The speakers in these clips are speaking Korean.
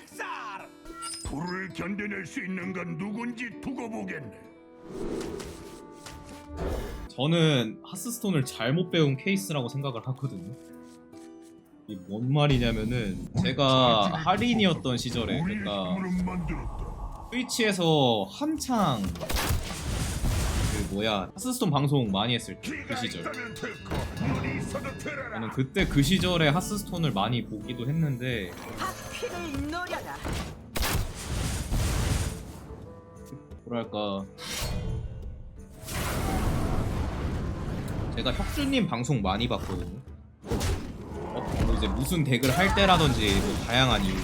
렉살! 불을 견뎌낼 수 있는 건 누군지 두고 보겠네. 저는 하스스톤을 잘못 배운 케이스라고 생각을 하거든요. 이게 뭔 말이냐면은 제가 할인이었던 시절에 우리의 그러니까 힘으로 만들었다. 트위치에서 한창 그 뭐야 하스스톤 방송 많이 했을 때 그 시절 있다면 들어라. 저는 그때 그 시절에 하스스톤을 많이 보기도 했는데 바퀴를 노려라. 뭐랄까 제가 혁주님 방송 많이 봤거든요. 어, 뭐 이제 무슨 덱을 할 때라든지 뭐 다양한 이유.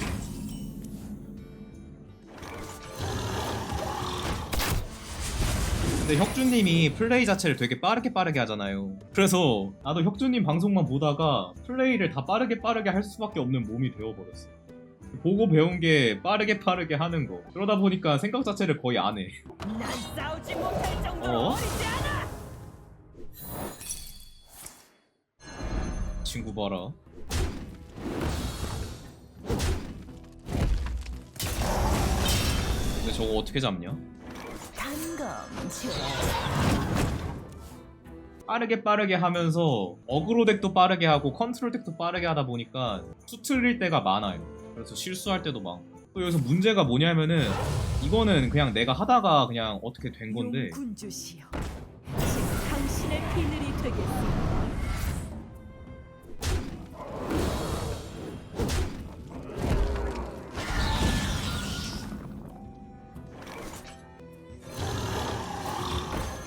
근데 혁주님이 플레이 자체를 되게 빠르게 빠르게 하잖아요. 그래서 나도 혁주님 방송만 보다가 플레이를 다 빠르게 빠르게 할 수밖에 없는 몸이 되어버렸어. 보고 배운 게 빠르게 빠르게 하는 거. 그러다 보니까 생각 자체를 거의 안 해. 난 싸우지 못할 정도로 어? 어리지 않아. 친구 봐라. 근데 저거 어떻게 잡냐? 단검. 빠르게 빠르게 하면서 어그로 덱도 빠르게 하고 컨트롤 덱도 빠르게 하다 보니까 수틀릴 때가 많아요. 그래서 실수할 때도 많고. 또 여기서 문제가 뭐냐면은 이거는 그냥 내가 하다가 그냥 어떻게 된 건데 군주시여. 지금 당신의 비늘이 되겠습니다.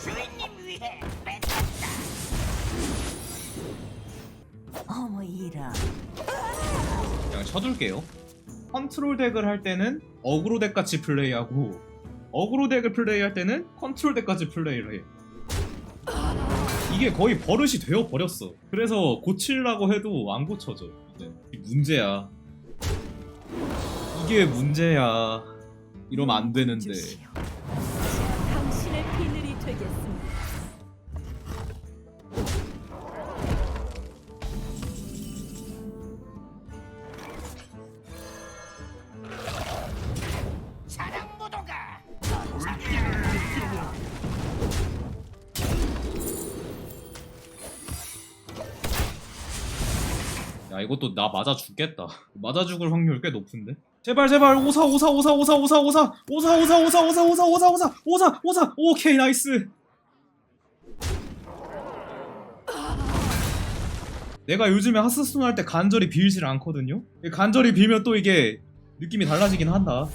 주인님 위해 뺏었다. 어머 이라. 그냥 쳐둘게요. 컨트롤 덱을 할 때는 어그로 덱 같이 플레이하고 어그로 덱을 플레이할 때는 컨트롤 덱 같이 플레이를 해. 이게 거의 버릇이 되어 버렸어. 그래서 고치려고 해도 안 고쳐져. 이제 문제야. 이게 문제야. 이러면 안 되는데. 당신의 비늘이 되겠습니다. 이것도 나 맞아 죽겠다. 맞아 죽을 확률 꽤 높은데. 제발 제발 오사 오사 오사 오사 오사 오사 오사 오사 오사 오사 오사 오사 오사 오사 오사 오케이 나이스. 내가 요즘에 하스스톤 할 때 간절히 빌질 않거든요. 간절히 빌면 또 이게 느낌이 달라지긴 한다.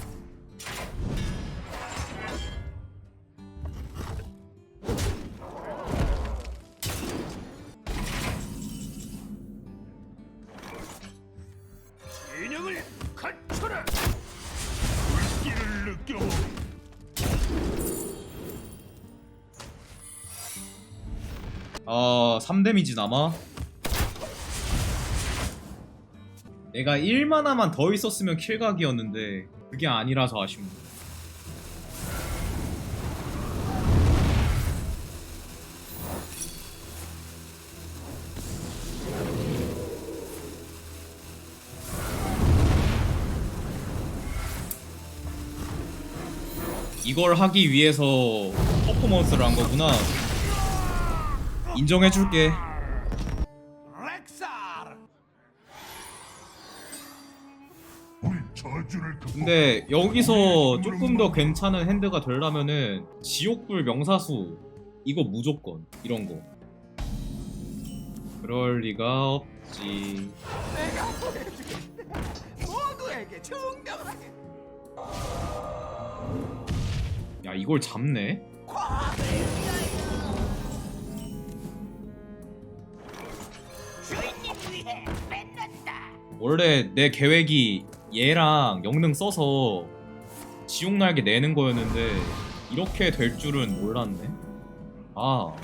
아, 3데미지 남아? 내가 1만화만 더 있었으면 킬각이었는데 그게 아니라서 아쉽네. 이걸 하기 위해서 퍼포먼스를 한 거구나. 인정해줄게. 근데 여기서 조금 더 괜찮은 핸드가 되려면은 지옥불 명사수 이거 무조건 이런 거. 그럴 리가 없지. 모두에게 증명하게. 야 이걸 잡네? 원래 내 계획이 얘랑 영능 써서 지옥 날개 내는 거였는데 이렇게 될 줄은 몰랐네. 아.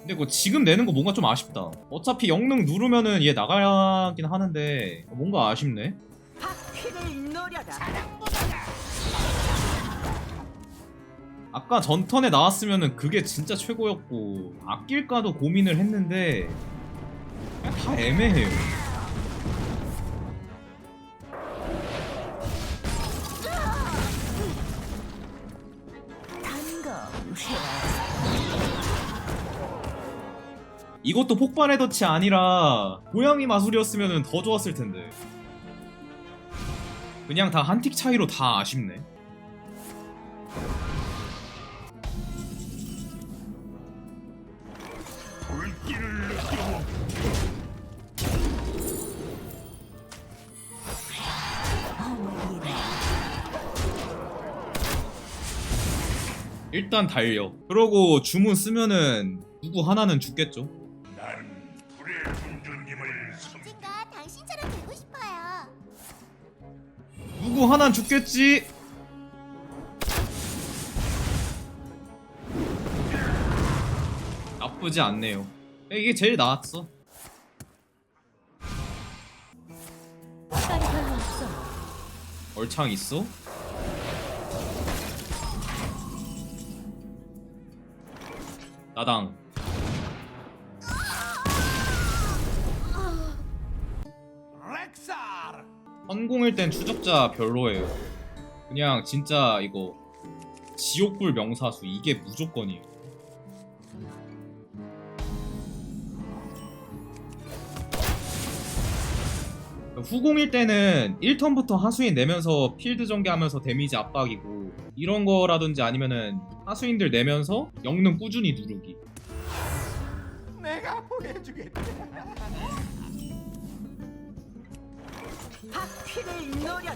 근데 그 지금 내는 거 뭔가 좀 아쉽다. 어차피 영능 누르면은 얘 나가긴 하는데 뭔가 아쉽네. 바퀴를 노려라. 아까 전턴에 나왔으면 그게 진짜 최고였고 아낄까도 고민을 했는데 다 애매해요. 이것도 폭발의 덫이 아니라 고양이 마술이었으면 더 좋았을 텐데 그냥 다 한 틱 차이로 다 아쉽네 일단 달려 그러고 주문 쓰면은 누구 하나는 죽겠죠 난 불의 군주님을 섬. 언젠가 당신처럼 되고 싶어요. 누구 하나는 죽겠지 나쁘지 않네요 이게 제일 나았어. 얼창 있어? 렉사르 선공일 땐 추적자 별로예요. 그냥 진짜 이거 지옥불 명사수 이게 무조건이에요 후공일 때는 1턴부터 하수인 내면서 필드 전개하면서 데미지 압박이고 이런 거라든지 아니면은 하수인들 내면서 영능 꾸준히 누르기. 내가 보여주겠다. 바퀴를 노려라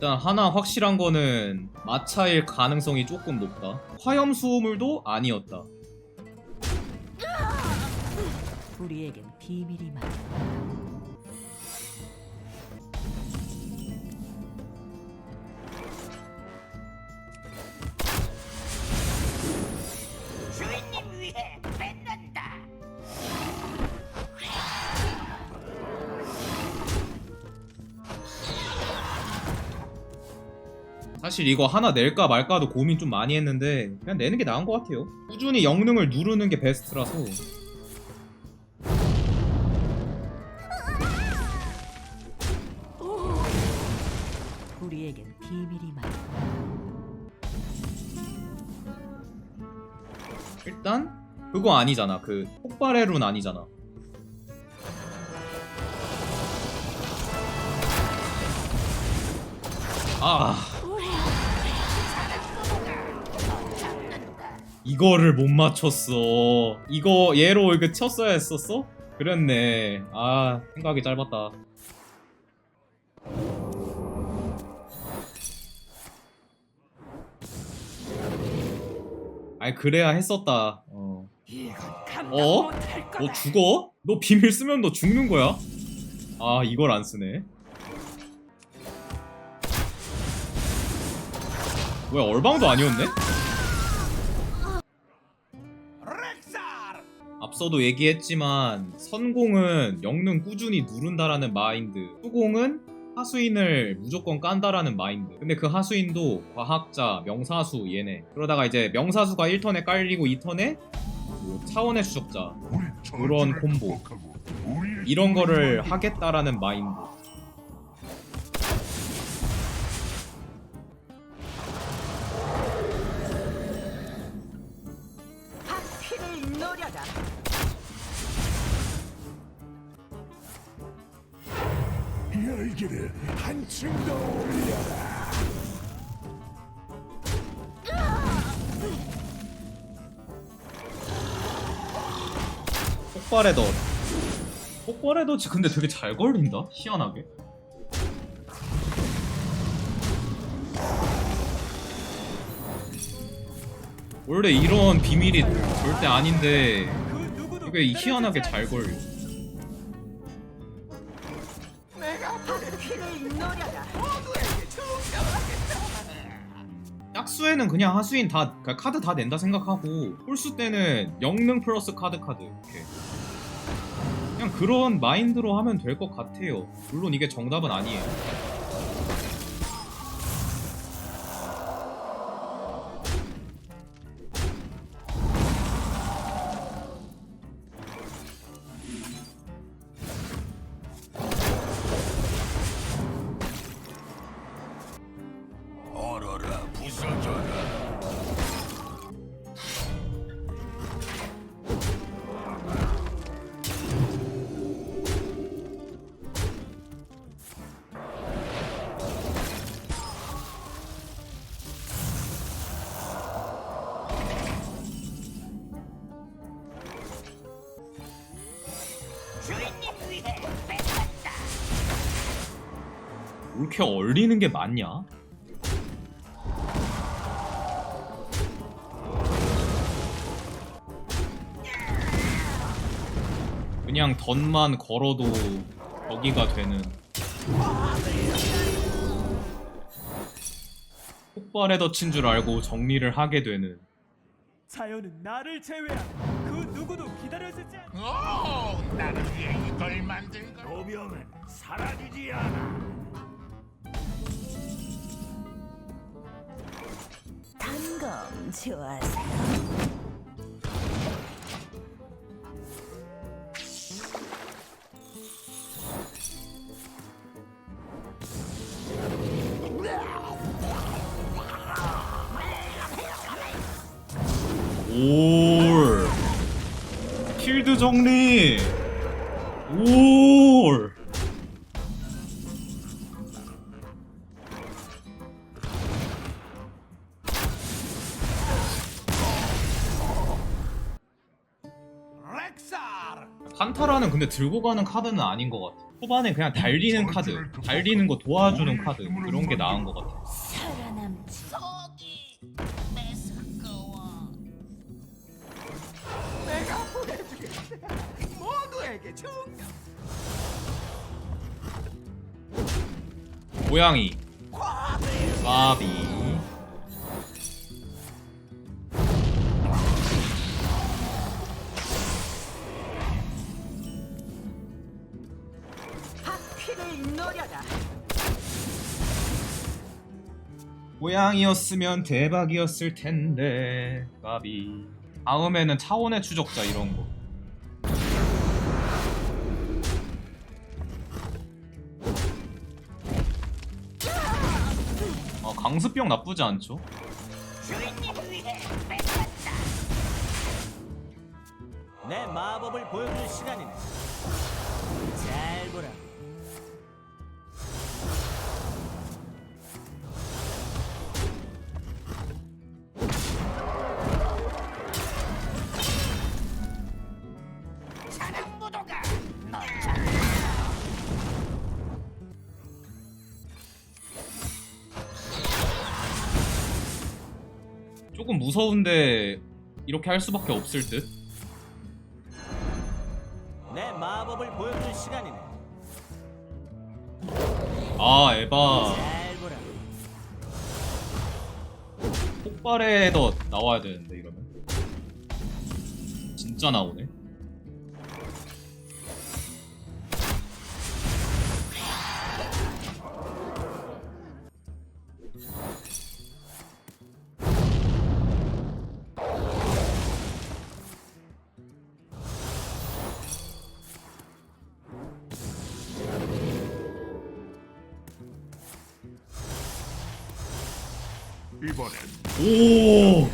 일단 하나 확실한 거는 마차일 가능성이 조금 높다. 화염 수호물도 아니었다. 우리에겐 비밀이 많아. 사실 이거 하나 낼까 말까도 고민 좀 많이 했는데 그냥 내는 게 나은 것 같아요. 꾸준히 영능을 누르는 게 베스트라서. 우리에겐 비밀이 많아. 일단 그거 아니잖아. 그 폭발의 룬 아니잖아. 아. 이거를 못 맞췄어. 이거 얘로 이거 쳤어야 했었어? 그랬네. 아, 생각이 짧았다. 아니 그래야 했었다. 어. 어? 너 죽어? 너 비밀 쓰면 너 죽는 거야? 아 이걸 안 쓰네. 뭐야 얼방도 아니었네? 앞서도 얘기했지만 선공은 영능 꾸준히 누른다라는 마인드 수공은 하수인을 무조건 깐다라는 마인드. 근데 그 하수인도 과학자, 명사수 얘네. 그러다가 이제 명사수가 1턴에 깔리고 2턴에 뭐 차원의 우리 그런 콤보. 이런 거를 하겠다라는 마인드. 바퀴를 노려라 열기를 한층 더 올려라. 폭발의 덫 폭발의 덫이 근데 되게 잘 걸린다? 희한하게. 원래 이런 비밀이 절대 아닌데 그 이게 희한하게 잘 걸려 짝수에는 그냥 하수인 다 그러니까 카드 다 낸다 생각하고 홀수 때는 영능 플러스 카드 카드 이렇게. 그냥 그런 마인드로 하면 될 것 같아요. 물론 이게 정답은 아니에요 이렇게 얼리는 게 맞냐? 그냥 던만 걸어도 거기가 되는 폭발에 덧친 줄 알고 정리를 하게 되는 자연은 나를 제외한 그 누구도 기다려주지 않... 오, 나를 위해 이걸 만든 거. 노병은 사라지지 않아. 단검 좋아하세요? 올 필드 정리 올 판타라는 근데 들고 가는 카드는 아닌 것 같아 초반에 그냥 달리는 카드 달리는 거 도와주는 카드 그런 게 나은 것 같아 살아남지. 속이 메스꺼워. 내가 보내주겠다. 모두에게 충격. 고양이 바비 고양이였으면 대박이었을 텐데 바비 다음에는 차원의 추적자 이런 거 아, 강습병 나쁘지 않죠? 내 마법을 보여줄 시간이네. 잘 보라. 무서운데 이렇게 할 수밖에 없을 듯? 내 마법을 보여줄 시간이네. 아 에바 잘 보라. 폭발에 더 나와야 되는데 이러면 진짜 나오네 오!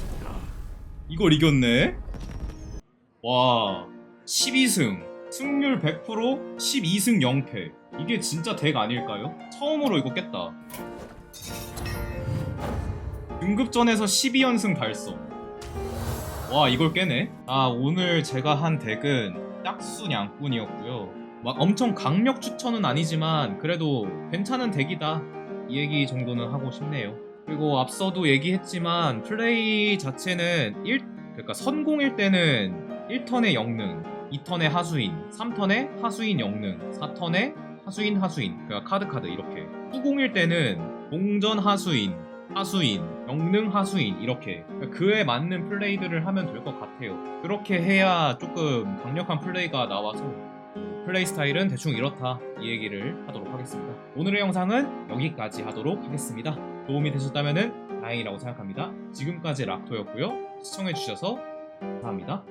이걸 이겼네? 와 12승. 승률 100% 12승 0패. 이게 진짜 덱 아닐까요? 처음으로 이거 깼다. 등급전에서 12연승 달성. 와 이걸 깨네? 아 오늘 제가 한 덱은 딱수 냥꾼이었고요. 막 엄청 강력 추천은 아니지만 그래도 괜찮은 덱이다. 이 얘기 정도는 하고 싶네요 그리고 앞서도 얘기했지만 플레이 자체는 1 그러니까 선공일 때는 1턴에 영능, 2턴에 하수인, 3턴에 하수인 영능, 4턴에 하수인 하수인 그러니까 카드 카드 이렇게. 후공일 때는 동전 하수인, 하수인, 영능 하수인 이렇게. 그러니까 그에 맞는 플레이들을 하면 될 것 같아요. 그렇게 해야 조금 강력한 플레이가 나와서 플레이 스타일은 대충 이렇다 이 얘기를 하도록 하겠습니다. 오늘의 영상은 여기까지 하도록 하겠습니다. 도움이 되셨다면 다행이라고 생각합니다. 지금까지 락토였고요. 시청해주셔서 감사합니다.